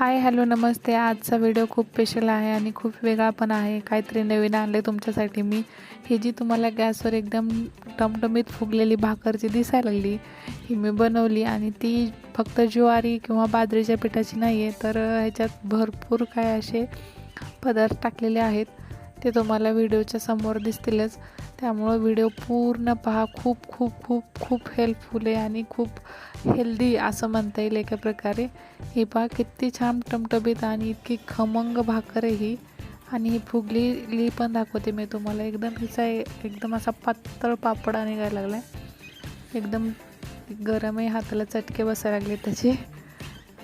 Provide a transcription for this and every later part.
Hi hello नमस्ते. आजचा video खूप special आहे आणि खूप वेगळा पण आहे. काहीतरी नवीन आणले तुमच्यासाठी मी. ही जी तुम्हाला गॅसवर एकदम टमटमीत फुगलेली भाकरची दिसायला लागली ही मी बनवली आणि ती फक्त ज्वारी किंवा बाजरीच्या पिठाची नाही आहे तर ह्याच्यात भरपूर काय असे पदार्थ टाकलेले आहेत. ते तुम्हाला व्हिडिओच्या समोर दिसतीलच. त्यामुळं व्हिडिओ पूर्ण पहा. खूप खूप खूप खूप हेल्पफुल आहे आणि खूप हेल्दी असं म्हणता येईल एका प्रकारे. ही पहा किती छान टमटमीत आणि इतकी खमंग भाकर आहे ही. आणि ही फुगलीली पण दाखवते मी तुम्हाला. एकदम हिचा एकदम असा पातळ पापडा निघायला लागला आहे एकदम गरमही हाताला चटके बसायला लागले त्याचे.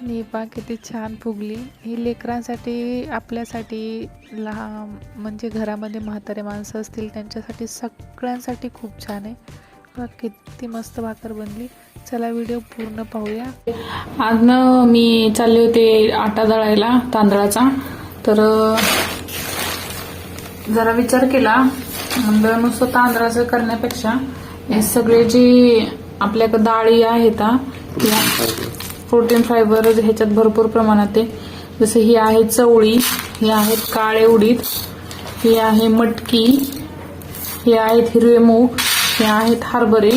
आणि पहा किती छान फुगली. ही लेकरांसाठी आपल्यासाठी लहान म्हणजे घरामध्ये म्हातारे माणसं असतील त्यांच्यासाठी सगळ्यांसाठी खूप छान आहे. बघा किती मस्त भाकर बनली. चला व्हिडिओ पूर्ण पाहूया. आज ना मी चालले होते आटा दळायला तांदळाचा. तर जरा विचार केला. म्हणलं नुसतं तांदळाचं करण्यापेक्षा हे सगळे जे आपल्याकडे डाळी आहेत किंवा प्रोटीन फायबर ह्याच्यात भरपूर प्रमाणात आहे. जसं ही आहे चवळी ही आहेत काळे उडीद ही आहे मटकी हे आहेत हिरवे मूग हे आहेत हरभरे.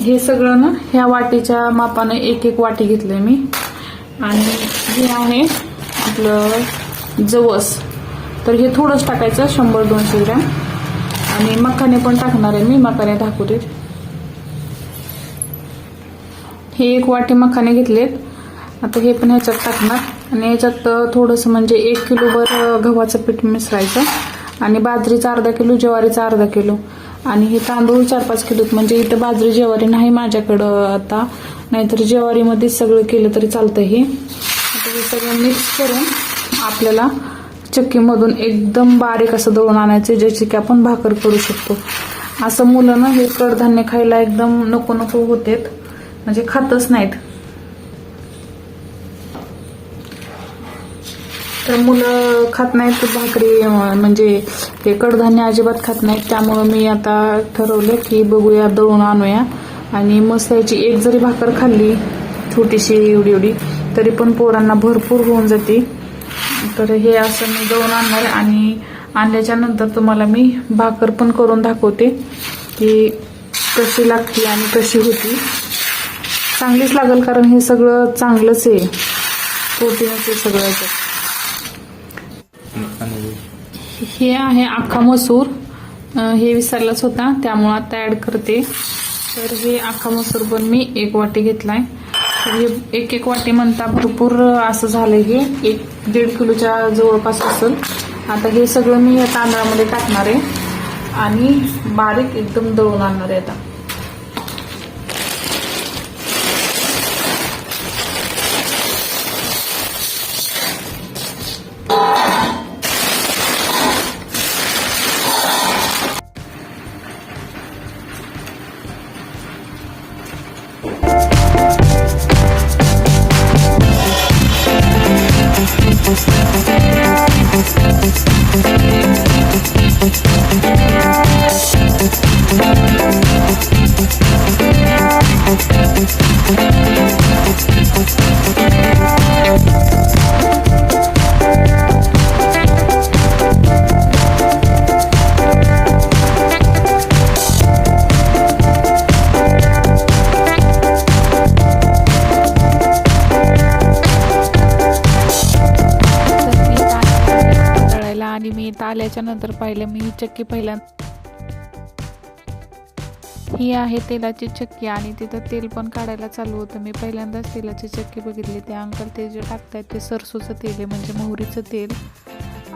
हे सगळं ना ह्या वाटीच्या मापानं एक एक वाटी घेतलंय मी. आणि हे आहे आपलं जवस. तर हे थोडंच टाकायचं शंभर दोनशे ग्रॅम. आणि मखाने पण टाकणार आहे मी मखाने दाखवते हे एक वाटी मखाने घेतलेत. आता हे पण ह्याच्यात टाकणार. आणि ह्याच्यात थोडंसं म्हणजे एक किलोभर गव्हाचं पीठ मिसळायचं. आणि बाजरीचं अर्धा किलो ज्वारीचं अर्धा किलो. आणि हे तांदूळ चार पाच किलो म्हणजे इथं बाजरी ज्वारी नाही माझ्याकडं आता. नाहीतर ज्वारीमध्येच सगळं केलं तरी चालतं हे. आता हे सगळं मिक्स करून आपल्याला चक्कीमधून एकदम बारीक असं दळून आणायचं ज्याची की आपण भाकर करू शकतो. असं मुलं ना हे कडधान्य खायला एकदम नको नको होतेत. म्हणजे खातच नाहीत. तर मुलं खात नाहीत भाकरी म्हणजे हे कडधान्य अजिबात खात नाहीत. त्यामुळं मी आता ठरवलं की बघूया दळून आणूया. आणि मस्त याची एक जरी भाकर खाल्ली छोटीशी एवढी एवढी तरी पण पोरांना भरपूर होऊन जाते. तर हे असं मी दळून आणणार आणि आणल्याच्या नंतर तुम्हाला मी भाकर पण करून दाखवते की कशी लागते आणि कशी होती. चांगलीच लागेल कारण हे सगळं चांगलंच आहे. प्रोटीनच आहे. सगळं हे आहे अख्खा मसूर. हे विसरलाच होता त्यामुळं आता ऍड करते. तर हे अख्खा मसूर पण मी एक वाटी घेतलाय. तर हे एक एक वाटी म्हणता भरपूर असं झालंय हे. एक दीड किलोच्या जवळपास असेल. आता हे सगळं मी या तांदळामध्ये टाकणार आहे. आणि बारीक एकदम दळून आणणार आहे आता. मी इथं आल्याच्यानंतर पाहिलं मी ही चक्की पहिल्यांदा ही आहे तेलाची चक्की आणि तिथं तेल पण काढायला चालू होतं. मी पहिल्यांदाच तेलाची चक्की बघितली. ते अंकल ते जे टाकतायत ते सरसूचं तेल आहे म्हणजे मोहरीचं तेल.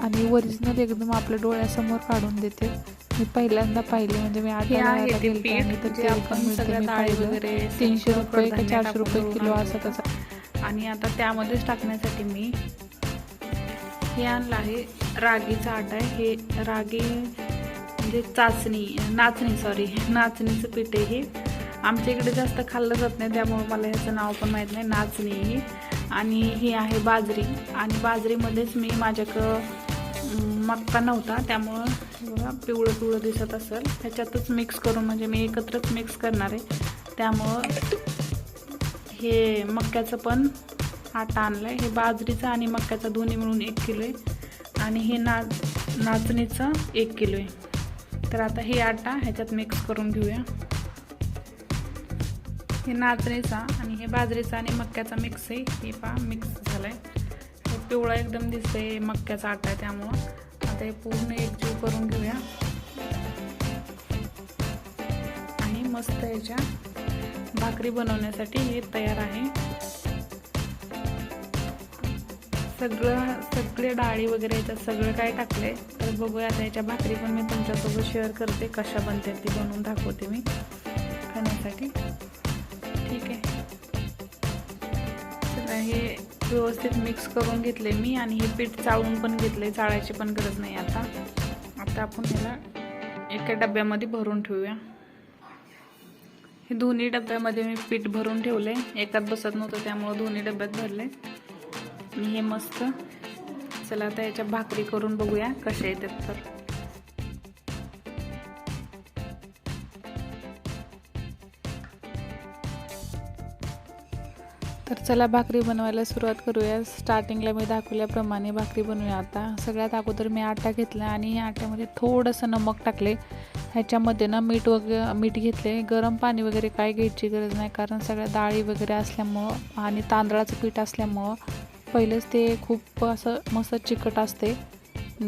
आणि ओरिजिनल एकदम आपल्या डोळ्यासमोर काढून देते. मी पहिल्यांदा पाहिले म्हणजे मी पीठ आणि तर आपण मिळतं. तीनशे रुपये का चारशे रुपये किलो असं. तसं. आणि आता त्यामध्येच टाकण्यासाठी मी हे आणलं आहे. रागीचा आटा आहे. हे रागी म्हणजे चाचणी नाचणी सॉरी नाचणीचं पीठ आहे हे. आमच्या इकडे जास्त खाल्लं जात नाही त्यामुळे मला ह्याचं नाव पण माहीत नाही. नाचणी ही. आणि ही आहे बाजरी. आणि बाजरीमध्येच मी माझ्याकडं मक्का नव्हता त्यामुळं बघा पिवळं पिवळं दिसत असेल. ह्याच्यातच मिक्स करून म्हणजे मी एकत्रच मिक्स करणार आहे. त्यामुळं हे मक्याचं पण आटा आणलं आहे हे बाजरीचं आणि मक्याचं दोन्ही मिळून एक किलो आहे. आणि हे ना नाचणीचं एक किलो आहे. तर आता हे आटा ह्याच्यात मिक्स करून घेऊया. हे नाचणीचा आणि हे बाजरीचा आणि मक्याचा मिक्स आहे. हे पा मिक्स झालं आहे हे पिवळा एकदम दिसतंय मक्याचा आटा आहे त्यामुळं. आता हे पूर्ण एकजीव करून घेऊया. आणि मस्त याच्या भाकरी बनवण्यासाठी हे तयार आहे. सगळं सगळे डाळी वगैरे याच्यात सगळं काय टाकले तर बघूया आता याच्या भाकरी पण मी तुमच्यासोबत शेअर करते कशा बनते ती बनवून दाखवते मी खाण्यासाठी. ठीक आहे. तर हे व्यवस्थित मिक्स करून घेतले मी आणि हे पीठ चाळून पण घेतले चाळायची पण गरज नाही आता. आता आपण ह्याला एका डब्यामध्ये भरून ठेवूया. हे दोन्ही डब्यामध्ये मी पीठ भरून ठेवले एकात बसत नव्हतं त्यामुळं दोन्ही डब्यात भरले आणि हे मस्त. चला आता याच्या भाकरी करून बघूया कशा येतात तर. तर चला भाकरी बनवायला सुरुवात करूया. स्टार्टिंगला मी दाखवल्याप्रमाणे भाकरी बनवूया आता. सगळ्यात अगोदर मी आटा घेतला आणि आट्यामध्ये थोडंसं नमक टाकले. ह्याच्यामध्ये ना मीठ वगैरे मीठ घेतले. गरम पाणी वगैरे काय घ्यायची गरज नाही कारण सगळ्या डाळी वगैरे असल्यामुळं आणि तांदळाचं पीठ असल्यामुळं पहिलेच ते खूप असं मस्त चिकट असते.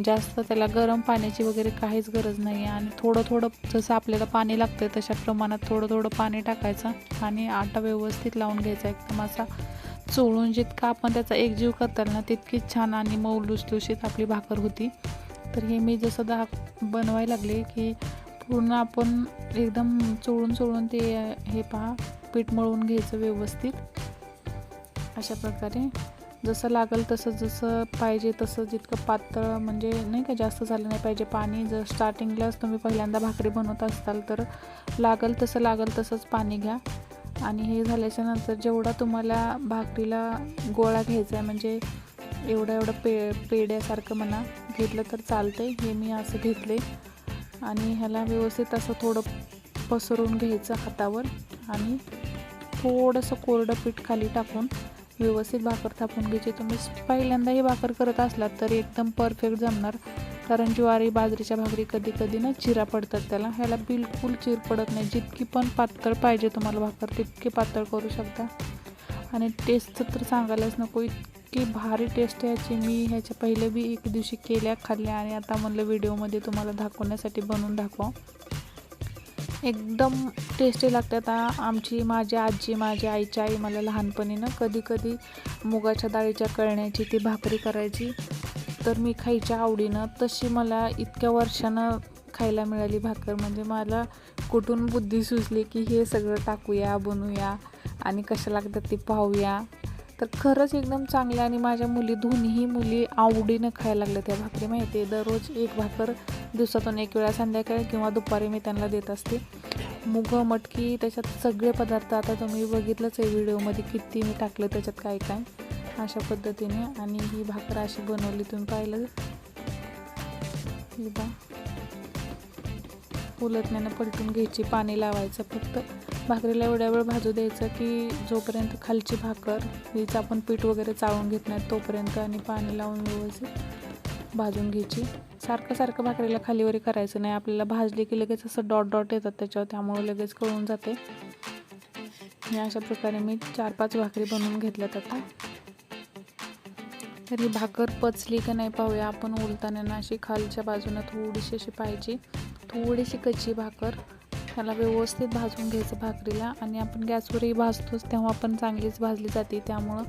जास्त त्याला गरम पाण्याची वगैरे काहीच गरज नाही आहे आणि थोडं थोडं जसं आपल्याला पाणी लागतं तशा प्रमाणात थोडं थोडं पाणी टाकायचं आणि आटा व्यवस्थित लावून घ्यायचा एकदम असा चोळून जितका आपण त्याचा एकजीव करताल ना तितकीच छान आणि मऊ लुसलुशीत आपली भाकर होती. तर हे मी जसं दहा बनवायला लागले की पूर्ण आपण एकदम चोळून चोळून ते हे पहा पीठ मळून घ्यायचं व्यवस्थित. अशा प्रकारे जसं लागेल तसं जसं पाहिजे तसं जितकं पातळ म्हणजे नाही का जास्त झालं नाही पाहिजे पाणी जर स्टार्टिंगलाच तुम्ही पहिल्यांदा भाकरी बनवत असताल तर लागेल तसं लागेल तसंच पाणी घ्या. आणि हे झाल्याच्यानंतर जेवढा तुम्हाला भाकरीला गोळा घ्यायचा आहे म्हणजे एवढं एवढं पे पेड्यासारखं म्हणा घेतलं तर चालतंय. हे मी असं घेतले आणि ह्याला व्यवस्थित असं थोडं पसरून घ्यायचं हातावर आणि थोडंसं कोरडं पीठ खाली टाकून व्यवस्थित भाकर थापून घ्यायची. तुम्ही पहिल्यांदाही भाकर करत असलात तर एकदम परफेक्ट जमणार. कारण ज्वारी बाजरीच्या भाकरी कधी कधी ना चिरा पडतात त्याला. ह्याला बिलकुल चिर पडत नाही. जितकी पण पातळ पाहिजे तुम्हाला भाकर तितकी पातळ करू शकता. आणि टेस्ट तर सांगायलाच नको इतकी भारी टेस्ट ह्याची मी ह्याच्या पहिले बी एक दिवशी केल्या खाल्ल्या आणि आता म्हणलं व्हिडिओमध्ये तुम्हाला दाखवण्यासाठी बनवून दाखवा. एकदम टेस्टी लागतात. आता आमची माझी आजी माझी आईची आई मला लहानपणी ना कधी कधी मुगाच्या डाळीच्या कळण्याची ती भाकरी करायची. तर मी खायच्या आवडीनं तशी मला इतक्या वर्षानं खायला मिळाली भाकर. म्हणजे मला कुठून बुद्धी सुचली की हे सगळं टाकूया बनवूया आणि कशा लागतात ते पाहूया. तर खरंच एकदम चांगलं आणि माझ्या मुली दोन्हीही मुली आवडीनं खायला लागल्या त्या भाकरी. माहिती आहे दररोज एक भाकर दिवसातून एक वेळा संध्याकाळी किंवा दुपारी मी त्यांना देत असते. मुग मटकी त्याच्यात सगळे पदार्थ. आता तुम्ही बघितलंच आहे व्हिडिओमध्ये किती मी टाकलं त्याच्यात काय काय. अशा पद्धतीने. आणि ही भाकर अशी बनवली तुम्ही पाहिलं? उलटण्यानं पलटून घ्यायची पाणी लावायचं फक्त. भाकरीला एवढ्या वेळ भाजू द्यायचं की जोपर्यंत खालची भाकर हिचं आपण पीठ वगैरे चाळून घेत नाही तोपर्यंत आणि पाणी लावून व्यवस्थित भाजून घ्यायची. सारखं सारखं भाकरीला खालीवरी करायचं नाही. आपल्याला भाजली की लगेच असं डॉट डॉट येतात त्याच्यावर त्यामुळे लगेच कळून जाते. अशा प्रकारे मी चार पाच भाकरी बनवून घेतल्यात आता. तर ही भाकर पचली का नाही पाहूया. आपण उलताना ना अशी खालच्या बाजूनं थोडीशी अशी पाहिजे थोडीशी कच्ची भाकर. त्याला व्यवस्थित भाजून घ्यायचं भाकरीला आणि आपण गॅसवरही भाजतोच तेव्हा पण चांगलीच भाजली जाते. त्यामुळं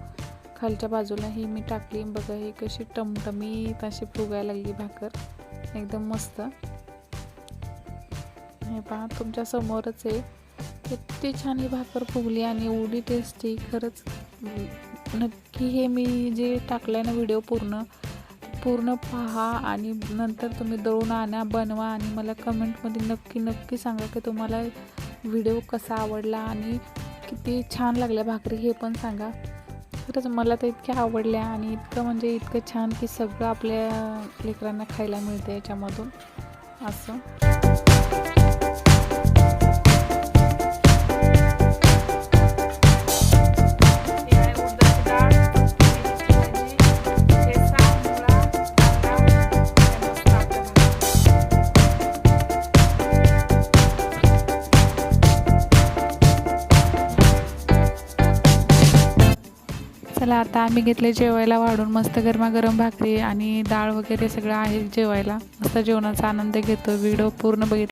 खालच्या बाजूला ही मी टाकली. बघा ही कशी टमटमीत अशी फुगायला लागली भाकर. एकदम मस्त. हे पहा तुमच्या समोरच आहे. किती छान ही भाकर फुगली आणि एवढी टेस्टी खरंच नक्की हे मी जे टाकलं आहे ना व्हिडिओ पूर्ण पूर्ण पहा आणि नंतर तुम्ही दळून आणा बनवा आणि मला कमेंटमध्ये नक्की नक्की सांगा की तुम्हाला व्हिडिओ कसा आवडला आणि किती छान लागल्या भाकरी हे पण सांगा. खरंच मला तर इतक्या आवडल्या आणि इतकं म्हणजे इतकं छान की सगळं आपल्या लेकरांना खायला मिळतं याच्यामधून. असं. चला आता आम्ही घेतले जेवायला वाढून मस्त गरमागरम भाकरी आणि डाळ वगैरे सगळं आहे जेवायला. मस्त जेवणाचा आनंद घेतो व्हिडिओ पूर्ण बघितला.